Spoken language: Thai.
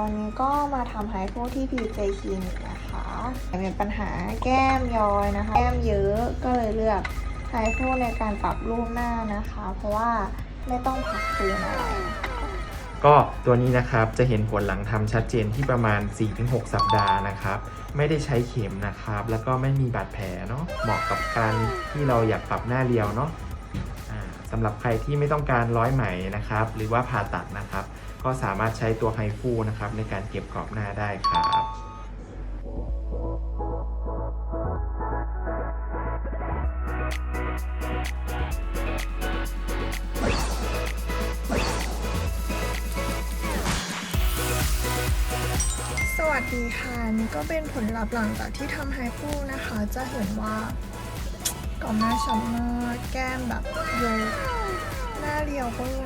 วันนี้ก็มาทำไฮฟูที่ PJ Clinic นะคะเป็นปัญหาแก้มย้อยนะคะ แก้มเยอะก็เลยเลือกไฮฟูในการปรับรูปหน้านะคะ เพราะว่าไม่ต้องพักฟื้นอะไรก็ตัวนี้นะครับจะเห็นผลหลังทำชัดเจนที่ประมาณ 4-6 สัปดาห์นะครับ ไม่ได้ใช้เข็มนะครับ แล้วก็ไม่มีบาดแผลเนาะเหมาะกับการที่เราอยากปรับหน้าเรียวเนาะำหรับใครที่ไม่ต้องการร้อยไหมนะครับ หรือว่าผ่าตัดนะครับ ก็สามารถใช้ตัวไฮฟูนะครับในการเก็บกรอบหน้าได้ครับสวัสดีค่ะนี่ก็เป็นผลลัพธ์หลังจากที่ทำไฮฟูนะคะ จะเห็นว่า ก่อนหน้าช้ำมากแก้มแบบเยอะหน้าเรียวก็เง